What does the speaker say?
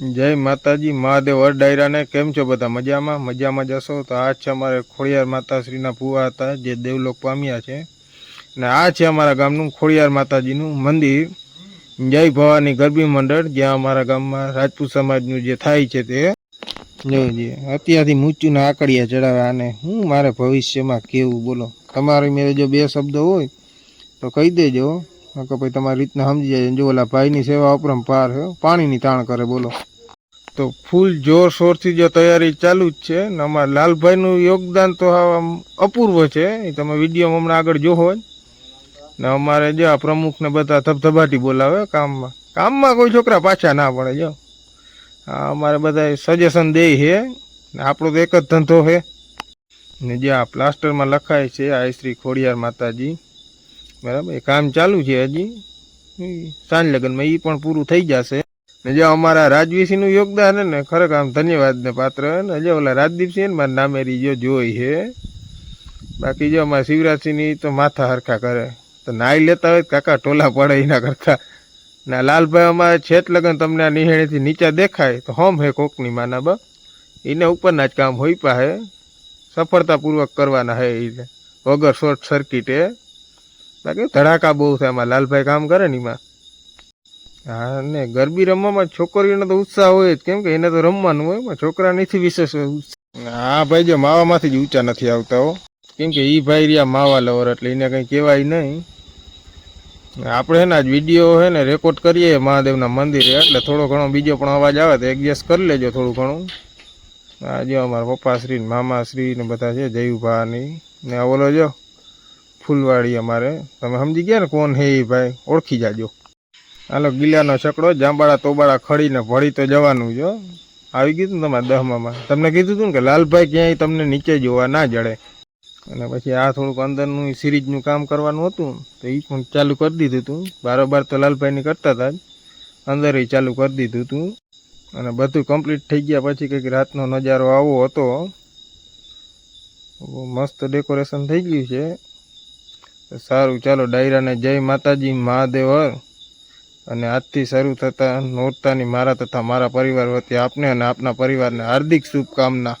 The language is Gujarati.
જય માતાજી, મહાદેવ હર ડાયરાને કેમ છો બધા? મજામાં? મજામાં જશો તો આ છે અમારે ખોડિયાર માતાશ્રીના ભુવા હતા, જે દેવલોક પામ્યા છે. અને આ છે અમારા ગામનું ખોડિયાર માતાજીનું મંદિર. જય ભવાની ગરબી મંડળ, જ્યાં અમારા ગામમાં રાજપૂત સમાજનું જે થાય છે તે. જોજે અત્યારથી મૂચ્યુના આકડિયા ચડાવે આને હું મારે ભવિષ્યમાં કેવું બોલો? તમારી મેરે જો બે શબ્દ હોય, તો કહી દેજો. કે ભાઈ તમારી રીતના સમજી જાય. જો ઓલા ભાઈની સેવા અપરંપાર પાર પાણીની તાણ કરે બોલો. તો ફૂલ જોરશોરથી જો તૈયારી ચાલુ જ છે ને અમારા લાલભાઈનું યોગદાન તો આમ અપૂર્વ છે. એ તમે વીડિયો હમણાં આગળ જોવો જ. ને અમારે જો આ પ્રમુખને બધા ધબધબાટી બોલાવે કામમાં. કામમાં કોઈ છોકરા પાછા ના પડે, જો. અમારે બધા સજેશન દે છે. ને આપણો તો એક જ ધંધો છે. ને જે આ પ્લાસ્ટરમાં લખાય છે, આ શ્રી ખોડિયાર માતાજી. બરાબર? એ કામ ચાલુ છે હજી. સાંજ લગ્નમાં એ પણ પૂરું થઈ જશે. ને જે અમારા રાજવીસિંહનું યોગદાન ને, ખરેખર આમ ધન્યવાદને પાત્ર ને, જે ઓલા રાજદીપસિંહ ને, મારા નામેરી જો જોઈ છે બાકી જો અમારા શિવરાજસિંહની તો માથા હરખા કરે. તો નાઈ લેતા હોય કાકા ટોલા પડે એના કરતા. ના લાલભાઈ અમારે છેત લગન તમને આ નિહેણીથી નીચા દેખાય, તો હોમ હે કોકની માના બા એને ઉપરના જ કામ હોય હે. સફળતાપૂર્વક કરવાના હે એને વગર શોર્ટ સર્કિટે બાકી ધડાકા બહુ થાય એમાં લાલભાઈ કામ કરે ને એમાં. હા, ને ગરબી રમવામાં છોકરીઓનો તો ઉત્સાહ હોય જ. કેમ કે એને તો રમવાનું હોય, પણ છોકરા નથી વિશેષ હા, ભાઈ, જો માવામાંથી જ ઊંચા નથી આવતા હો. કેમ કે એ ભાઈ રહ્યા માવા લવર, એટલે એને કંઈ કહેવાય નહીં. આપણે હે ને આજ વીડિયો હે ને રેકોર્ડ કરીએ મહાદેવના મંદિરે, એટલે થોડો ઘણો બીજો પણ અવાજ આવે તો એડજસ્ટ કરી લેજો થોડું ઘણું. આ જો અમારા પપ્પાશ્રી ને મામાશ્રી ને બધા છે, જયુભાની. ને ઓલો જો ફૂલવાડી અમારે. તમે સમજી ગયા ને કોણ હે એ ભાઈ? ઓળખી જાજો. હાલો ગીલાનો છકડો, જાંબાળા, તોબાળા ખડીને ભળી તો જવાનું જો આવી ગયું તમારે દહમામાં. તમને કીધું હતું ને કે લાલભાઈ ક્યાંય તમને નીચે જોવા ના જડે. અને પછી આ થોડુંક અંદરનું સિરીજનું કામ કરવાનું હતું તો એ પણ ચાલુ કરી દીધું હતું બારોબાર તો લાલભાઈની કરતા હતા જ. અંદર એ ચાલુ કરી દીધું હતું અને બધું કમ્પ્લીટ થઈ ગયા પછી કંઈક રાતનો નજારો આવો હતો. મસ્ત ડેકોરેશન થઈ ગયું છે. સારું, ચાલો, ડાયરાને જય માતાજી, મહાદેવ, હર. અને આજથી શરૂ થતા નોરતાની મારા તથા મારા પરિવાર વતી આપને અને આપના પરિવારને હાર્દિક શુભકામના.